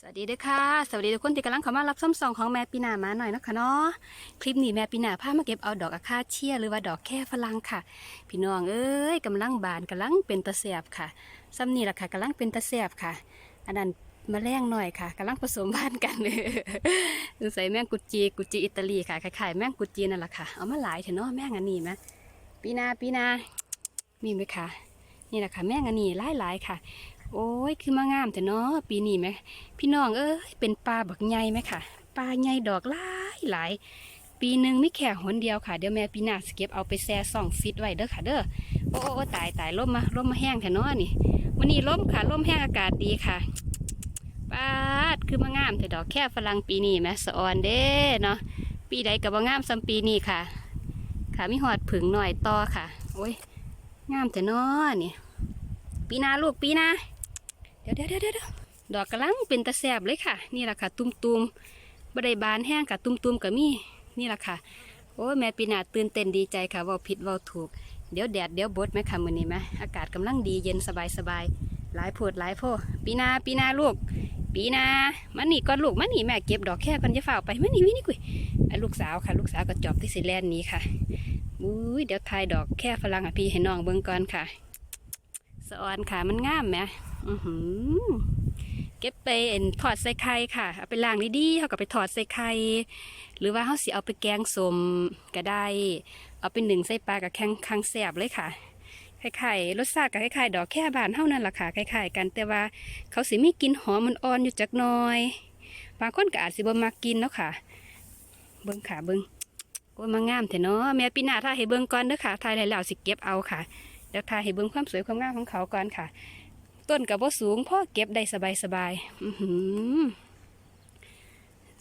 สวัสดีด้อค่ะ สวัสดีทุกคนที่กำลังเข้ามารับส้มซองของแม่ปีนามาหน่อยนะคะเนาะคลิปนี้แม่ปีนาพามาเก็บเอาดอกอาคาเชียหรือว่าดอกแค่ฝรั่งค่ะ พี่น้องเอ้ยกำลังบานกำลังเป็นตะแสบค่ะซ้ำนี่แหละค่ะกำลังเป็นตะแสบค่ะ อันนั้นมาแรงหน่อยค่ะกำลังผสมพันธุ์กันใส่แมงกุจีกุจีอิตาลีค่ะคล้ายๆแมงกุจีนั่นแหละค่ะเอามาหลายเถอะเนาะแมงอันนี้ไหมปีนาปีนามีไหมคะนี่แหละค่ะแมงอันนี้หลายๆค่ะ โอ้ยคือมางามแต่เนาะปีนี้ไหมพี่น้องเอ้ยเป็นปลาบักใหญ่ไหมค่ะปลาใหญ่ดอกหลายหลายปีหนึ่งไม่แค่หนเดียวค่ะเดี๋ยวแม่ปีหน้าสเก็บเอาไปแช่ซองฟิตไว้เด้อค่ะเด้อโอ้โอ้ตายตายล่มมาล่มมาแห้งแถนอนี่วันนี้ล่มค่ะล่มแห้งอากาศดีค่ะปาดคือมางามแต่ดอกแค่ฝรั่งปีนี้แม่สะออนเด้เนาะปีใดกับว่างามซ้ำปีนี้ค่ะ ค่ะมีหอดผึ่งหน่อยต่อค่ะ โอ้ยงามแต่นอนี่ปีหนาลูกปีหนา ดี๋ยวเดี๋ยวเดี๋ยวเดี๋ยวดอกกระลังเป็นตะแสบเลยค่ะ นี่แหละค่ะ ตุ้มตุมๆบไดบานแห้งค่ะ ตุ้มตุมๆกับมีนี่แหละค่ะ โอ้แม่ปีนาตื่นเต้นดีใจค่ะว่าผิดว่าถูก เดี๋ยวแดดเดี๋ยวบดไหมค่ะมือนี้ไหมอากาศกำลังดีเย็นสบายสบายหลายโพดหลายโพปีนาปีนาลูก ปีนามานี่ก่อนลูกมานี่แม่เก็บดอกแค่กันจะฝ่าไปมานี่วินี่กุยลูกสาวค่ะ ลูกสาวก็จอบที่สิแลนนี้ค่ะอุ้ยเดี๋ยวทายดอกแค่ฝรั่งอะพี่ให้น้องเบิ่งก่อนค่ะสะออนค่ะมันงามไหม อือหือเก็บไปเอ็นถอดใส่ไข่ค่ะ เอาไปล้างดีๆเขาก็ไปถอดใส่ไข่ หรือว่าเขาสิเอาไปแกงสมก็ได้ เอาไปหนึ่งใส่ปลากับแข้งคังแสบเลยค่ะคล้ายๆรสชาติกับคล้ายๆดอกแค่บานเท่านั้นแหละค่ะคล้ายๆกัน แต่ว่าเขาสิมีกินหอมมันอ่อนอยู่จักน่อย บางคนก็อาจสิบ่มากินเนาะค่ะ เบิ้งค่ะเบิ้งโอ้ยมางามแท้เนาะแม่ปีนาถ้าให้เบิ้งก่อนเด้อค่ะทายแล้วสิเก็บเอาค่ะเดี๋ยวทายให้เบิ้งความสวยความงามของเขาก่อนค่ะ ต้นกับว่าสูงพ่อเก็บได้สบายสบายอื้อหือ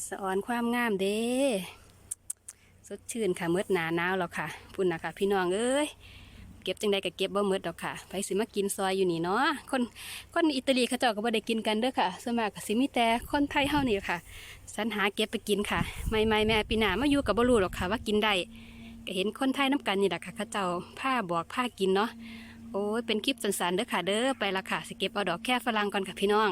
สอนความงามเด้สดชื่นค่ะเมื่อหนาหนาวแล้วค่ะพุ่นนะคะพี่น้องเอ้ยเก็บจังใดก็เก็บบ่เมื่ดดอกค่ะไปสิมากินซอยอยู่นี่เนาะคนคนอิตาลีเขาเจ้าก็บ่ได้กินกันเด้อค่ะส่วนมากก็สิมีแต่คนไทยเฮานี่ค่ะสรรหาเก็บไปกินค่ะไม่ไม่แม่ปีหน้ามาอยู่กับบ่รู้หรอกค่ะ ว่ากินได้ก็เห็นคนไทยน้ำกันนี่แหละค่ะเขาเจ้าผ้าบอกผ้ากินเนาะ โอ้ยเป็นคลิปสั้นๆเด้อค่ะเด้อไปละค่ะสเก็บเอาดอกแค่ฝรั่งก่อนค่ะพี่น้อง